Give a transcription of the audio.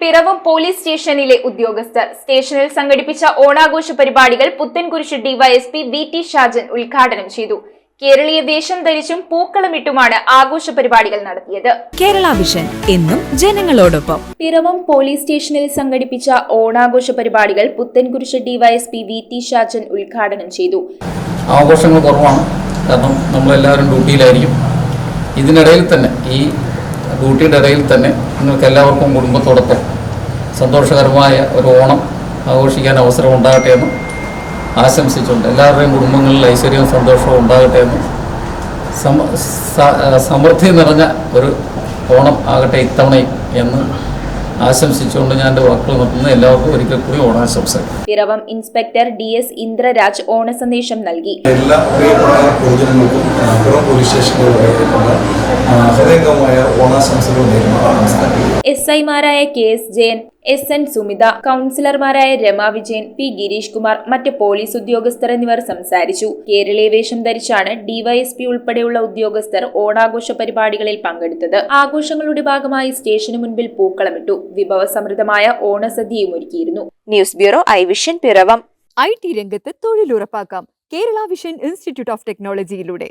Piravom police സ്റ്റേഷനിലെ ഉദ്യോഗസ്ഥർ. സ്റ്റേഷനിൽ സംഘടിപ്പിച്ച ഓണാഘോഷ പരിപാടികൾ Puthenkurish DYSP V T Shajan ഉദ്ഘാടനം ചെയ്തു. കേരളീയ വേഷം ധരിച്ചും പൂക്കളമിട്ടുമാണ് ആഘോഷ പരിപാടികൾ നടത്തിയത്. കേരള വിഷൻ എന്നും ജനങ്ങളോടൊപ്പം. പിറവം പോലീസ് സ്റ്റേഷനിൽ സംഘടിപ്പിച്ച ഓണാഘോഷ പരിപാടികൾ Puthenkurish DYSP V T Shajan ഉദ്ഘാടനം ചെയ്തു. ആഘോഷങ്ങൾ കുറവാണ്. കാരണം നമ്മളെല്ലാവരും ഡ്യൂട്ടിയിലായിരിക്കും. ഇതിനിടയിൽ തന്നെ ഈ ഡ്യൂട്ടിയുടെ ഇടയിൽ തന്നെ നിങ്ങൾക്ക് എല്ലാവർക്കും കുടുംബത്തോടൊപ്പം സന്തോഷകരമായ ഒരു ഓണം ആഘോഷിക്കാൻ അവസരം ഉണ്ടാകട്ടെ എന്ന് ആശംസിച്ചുകൊണ്ട് എല്ലാവരുടെയും കുടുംബങ്ങളിൽ ഐശ്വര്യവും സന്തോഷവും ഉണ്ടാകട്ടെ എന്ന് സമൃദ്ധി നിറഞ്ഞ ഒരു ഓണം ആകട്ടെ ഇത്തവണയും എന്ന് ആശംസിച്ചുകൊണ്ട് ഞാൻ എന്റെ വാക്കുകൾ നിർത്തുന്ന. എല്ലാവർക്കും ഒരിക്കൽ കൂടി ഓണാശംസകൾ. Piravom inspector D S Indraraj ഓണസന്ദേശം നൽകി. എല്ലാ പ്രിയപ്പെട്ട പൊതുജനങ്ങൾക്കും പോലീസ് സ്റ്റേഷനിലുള്ള ഹൃദയംഗമായ ഓണാശംസകൾ നേരുന്നു നമസ്കാരം എസ് ഐമാരായ K S Jayan S N Sumitha കൗൺസിലർമാരായ രമ വിജയൻ പി ഗിരീഷ് കുമാർ മറ്റ് പോലീസ് ഉദ്യോഗസ്ഥർ എന്നിവർ സംസാരിച്ചു. കേരളീയ വേഷം ധരിച്ചാണ് ഡിവൈഎസ്പി ഉൾപ്പെടെയുള്ള ഉദ്യോഗസ്ഥർ ഓണാഘോഷ പരിപാടികളിൽ പങ്കെടുത്തത്. ആഘോഷങ്ങളുടെ ഭാഗമായി സ്റ്റേഷന് മുൻപിൽ പൂക്കളമിട്ടു വിഭവസമൃദ്ധമായ ഓണസദ്യയും ഒരുക്കിയിരുന്നു. News bureau I vision Piravom. I T രംഗത്ത് തൊഴിലുറപ്പാക്കാം. Kerala vision institute of ടെക്നോളജിയിലൂടെ